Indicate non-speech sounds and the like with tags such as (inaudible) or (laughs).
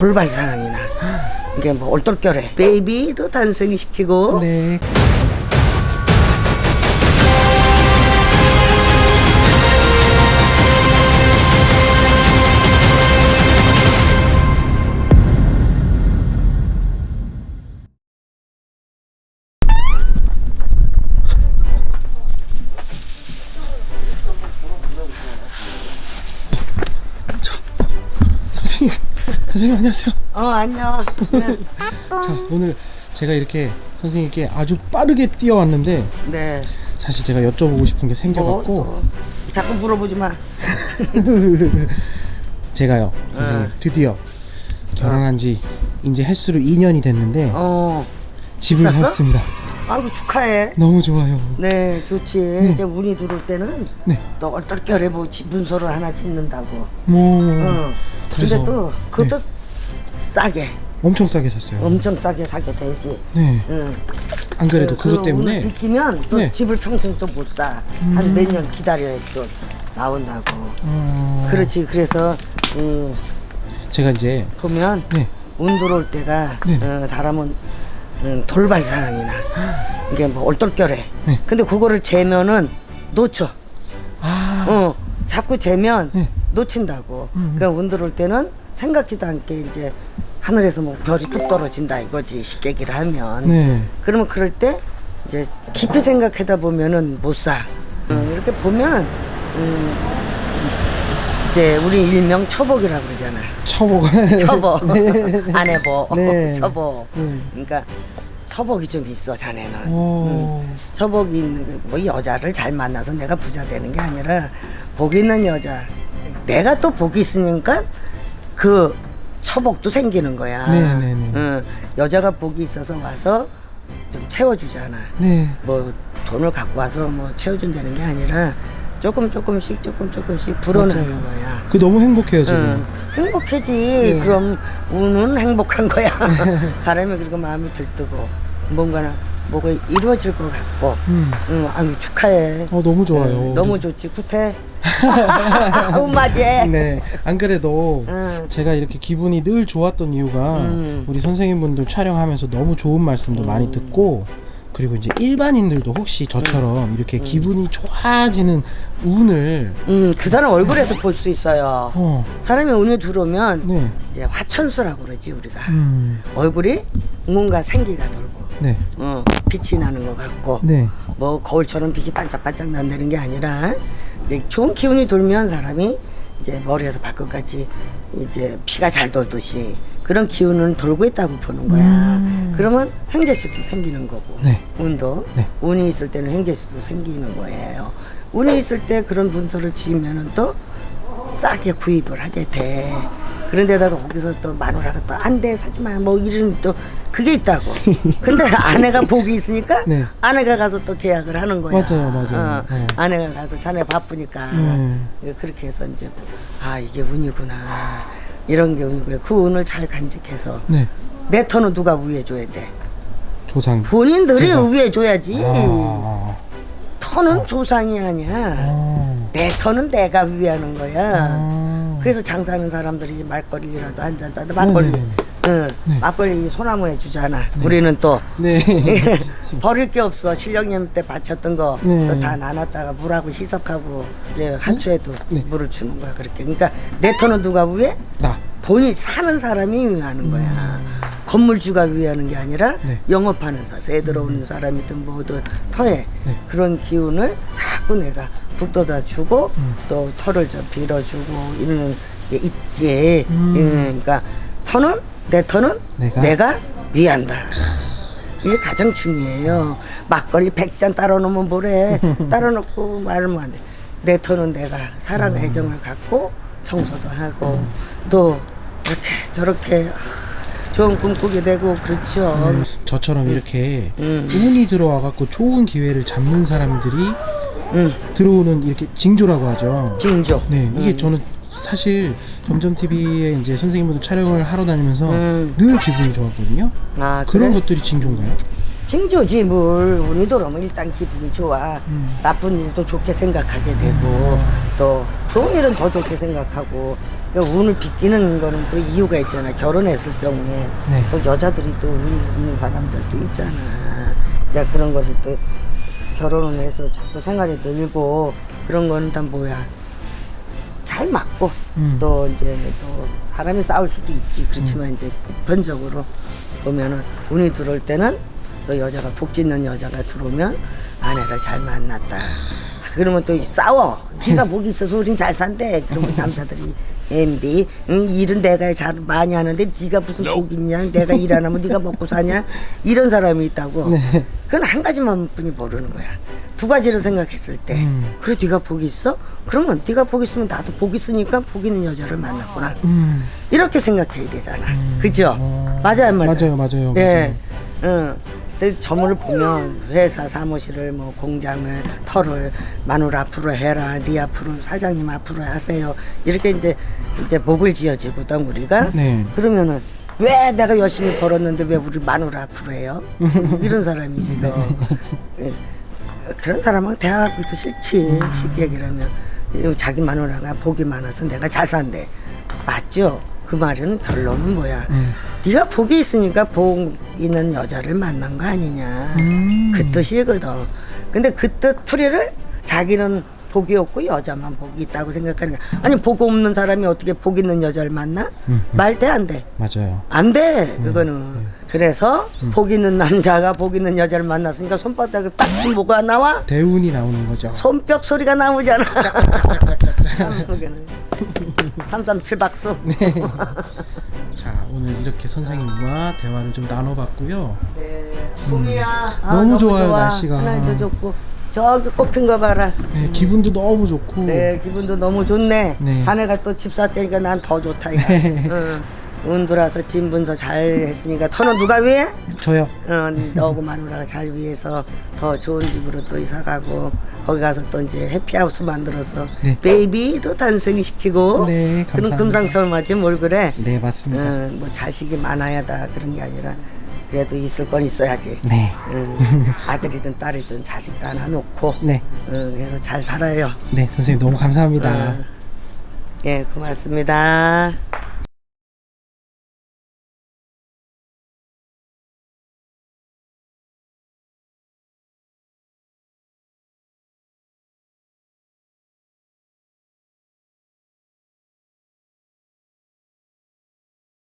돌발 상황이나 이게 뭐 올돌결에 베이비도 탄생시키고 네. 선생님, 안녕하세요. 어 안녕 네. (laughs) 자, 오늘 제가 이렇게 선생님께 아주 빠르게 뛰어왔는데 네 사실 제가 여쭤보고 싶은 게 뭐, 생겨갖고 뭐, 자꾸 물어보지 마 (laughs) 제가요 선생님 응. 드디어 결혼한 지 이제 횟수로 2년이 됐는데 어. 집을 샀어? 샀습니다. 아이고 축하해 너무 좋아요. 네 좋지 이제 운이 들어올 때는 네. 너 얼떨결에 뭐 집 문서를 하나 짓는다고 뭐 응. 근데 그래서 또 그것도 네. 싸게 엄청 싸게 샀어요. 엄청 싸게 사게 되지 네. 응. 안 그래도 그- 그것 그 때문에 비키면 또 네. 집을 평생 또 못 사. 한 음. 몇년 기다려야 또 나온다고. 어, 그렇지. 그래서 음, 제가 이제 보면 네. 운 들어올 때가 네. 어, 사람은 음, 돌발 상황이나 이게 뭐 올돌결에. 네. 근데 그거를 재면은 놓쳐. 아 어, 자꾸 재면 네. 놓친다고. 음. 그러니까 운 들어올 때는 생각지도 않게 이제 하늘에서 뭐 별이 뚝 떨어진다 이거지 쉽게 얘기를 하면. 네. 그러면 그럴 때 이제 깊이 생각하다 보면은 못 사. 음, 이렇게 보면 음, 이제 우리 일명 처복이라고 그러잖아. 처복. (laughs) 처복. 네. (laughs) 안 해보. 네. (laughs) 처복. 네. 그러니까 처복이 좀 있어 자네는. 어. 음, 처복이 있는 게 뭐 여자를 잘 만나서 내가 부자 되는 게 아니라 복 있는 여자. 내가 또 복이 있으니까 그 처복도 생기는 거야. 네, 네, 네. 응, 여자가 복이 있어서 와서 좀 채워주잖아. 네. 뭐 돈을 갖고 와서 뭐 채워준다는 게 아니라 조금 조금씩 조금 조금씩 불어나는. 거야. 그 너무 행복해요 지금. 응, 행복해지. 네. 그럼 운은 행복한 거야. (laughs) 사람이 그리고 마음이 들뜨고 뭔가나 뭐가 이루어질 것 같고. 음. 응, 아유 축하해. 어 너무 좋아요. 응, 너무 좋지. 구태. (laughs) 엄마지. 네. 안 그래도 응. 제가 이렇게 기분이 늘 좋았던 이유가 음. 우리 선생님분들 촬영하면서 너무 좋은 말씀도 많이 듣고 그리고 이제 일반인들도 혹시 저처럼 이렇게 기분이 좋아지는 운을 음, 그 사람 얼굴에서 볼 수 있어요. 어. 사람이 운이 들어오면 네. 이제 화천수라고 그러지 우리가. 음. 얼굴이 뭔가 생기가 돌고 네. 어, 빛이 나는 것 같고 네. 뭐 거울처럼 빛이 반짝반짝 난다는 게 아니라 이제 좋은 기운이 돌면 사람이 이제 머리에서 발끝까지 이제 피가 잘 돌듯이 그런 기운은 돌고 있다고 보는 거야. 음. 그러면 행재수도 생기는 거고 네. 운도 네. 운이 있을 때는 행재수도 생기는 거예요. 운이 있을 때 그런 문서를 지으면은 또 싸게 구입을 하게 돼. 그런 데다가 거기서 또 마누라가 또 안 돼 사지 마 뭐 이런 또 그게 있다고. 근데 (laughs) 아내가 복이 있으니까 네. 아내가 가서 또 계약을 하는 거야. 맞아요, 맞아요. 어, 네. 아내가 가서 자네 바쁘니까 네. 그렇게 해서 이제 아 이게 운이구나 이런 게 운이구나. 그 운을 잘 간직해서 네. 내 터는 누가 위해 줘야 돼. 조상. 본인들이 제가. 위해 줘야지. 아. 터는 조상이 아니야. 아. 내 터는 내가 위하는 거야. 아. 그래서 장사하는 사람들이 막걸리라도 한잔 따도 막걸리, 네네네. 응, 네. 막걸리 소나무에 주잖아. 우리는 또 네. (laughs) 버릴 게 없어. 신령님 때 바쳤던 거또 네. 다 나눴다가 물하고 시석하고 이제 하초에도 네. 물을 주는 거야. 그렇게. 그러니까 내 터는 누가 위해? 나. 본인 사는 사람이 위하는 거야. 건물주가 위하는 게 아니라 음. 네. 영업하는 사, 새 들어오는 사람이든 뭐든 터에 네. 그런 기운을 자꾸 내가 북돋아 주고 음. 또 터를 좀 빌어주고 이런 게 있지. 음. 예, 그러니까 터는 내 터는 내가? 내가 위한다. 이게 가장 중요해요. 막걸리 100잔 따라 놓으면 뭐래. (laughs) 따라 놓고 말하면 안 돼. 내 터는 내가 사랑 음. 애정을 갖고 청소도 하고 또 이렇게 저렇게 아, 좋은 꿈 꾸게 되고 그렇죠. 네. 저처럼 이렇게 음. 운이 들어와 갖고 좋은 기회를 잡는 사람들이 응, 들어오는 이렇게 징조라고 하죠. 징조. 네, 이게 음. 저는 사실 점점 TV에 이제 선생님들 촬영을 하러 다니면서 음. 늘 기분이 좋았거든요. 아, 그런 그래? 것들이 징조인가요? 징조지 뭘 우리도 그러면 일단 기분이 좋아 음. 나쁜 일도 좋게 생각하게 되고 또 좋은 일은 더 좋게 생각하고 그러니까 운을 비끼는 거는 또 이유가 있잖아 결혼했을 경우에 네. 또 여자들이 또 운 있는 사람들도 있잖아 그러니까 그런 거를 또 결혼을 해서 자꾸 생활이 늘고 그런 거는 다 뭐야. 잘 맞고 음. 또 이제 또 사람이 싸울 수도 있지. 그렇지만 이제 보편적으로 보면은 운이 들어올 때는 또 여자가 복 짓는 여자가 들어오면 아내를 잘 만났다. 그러면 또 싸워. 네가 복이 (laughs) 있어서 우린 잘 산대. 그러면 (laughs) 남자들이 MB 응, 일은 내가 잘 많이 하는데 네가 무슨 복 있냐 내가 일 안 하면 네가 먹고 사냐 이런 사람이 있다고 네. 그건 한 가지만 뿐이 모르는 거야. 두 가지로 생각했을 때 음. 그래 네가 복 있어? 그러면 네가 복 있으면 나도 복 있으니까 복 있는 여자를 만났구나. 음. 이렇게 생각해야 되잖아. 그죠? 어. 맞아요, 맞아요. 맞아요, 맞아요, 예. 응. 근데 저물을 보면 회사 사무실을 뭐 공장을 터를 마누 앞으로 해라 네 앞으로 사장님 앞으로 하세요 이렇게 이제 이제 목을 지어지거든 우리가 네. 그러면은 왜 내가 열심히 벌었는데 왜 우리 마누라 앞으로 해요? 이런 사람이 있어. 예. 그런 사람은 대화하기도 싫지. 쉽게 얘기하면 자기 마누라가 복이 많아서 내가 잘 산대. 맞죠? 그 말은 결론은 뭐야? 음. 네가 복이 있으니까 복 있는 여자를 만난 거 아니냐. 음. 그 뜻이거든. 근데 그 뜻 풀이를 자기는 복이 없고 여자만 복이 있다고 생각하는 거야. 아니 복 없는 사람이 어떻게 복 있는 여자를 만나? 음, 말돼 안 돼? 맞아요. 안 돼, 그거는. 그래서 복 있는 남자가 복 있는 여자를 만났으니까 손바닥에 딱 뭐가 나와? 대운이 나오는 거죠. 손뼉 소리가 나오잖아. (laughs) 삼삼칠 박수. 자, (laughs) 오늘 이렇게 선생님과 대화를 좀 나눠봤고요. 네, 봄이야. 아, 너무 좋아요, 날씨가. 하늘도 좋고 저기 꽃핀 거 봐라. 네, 기분도 너무 좋고. 네, 기분도 너무 좋네. 네. 자네가 또집 샀다니까 난 더 좋다. 이거. 네. 응. 운 들어와서 진분서 잘 했으니까 터는 누가 위해? 저요. 어, 너하고 마누라가 잘 위해서 더 좋은 집으로 또 이사 가고 거기 가서 또 이제 해피하우스 만들어서 네. 베이비도 탄생시키고 네, 그런 감사합니다. 금상첨화지 뭘 그래? 네, 맞습니다. 어, 뭐 자식이 많아야 다 그런 게 아니라 그래도 있을 건 있어야지. 네. 응. (laughs) 아들이든 딸이든 자식도 하나 놓고 네. 어, 그래서 잘 살아요. 네, 선생님 너무 감사합니다. 어. 예, 고맙습니다.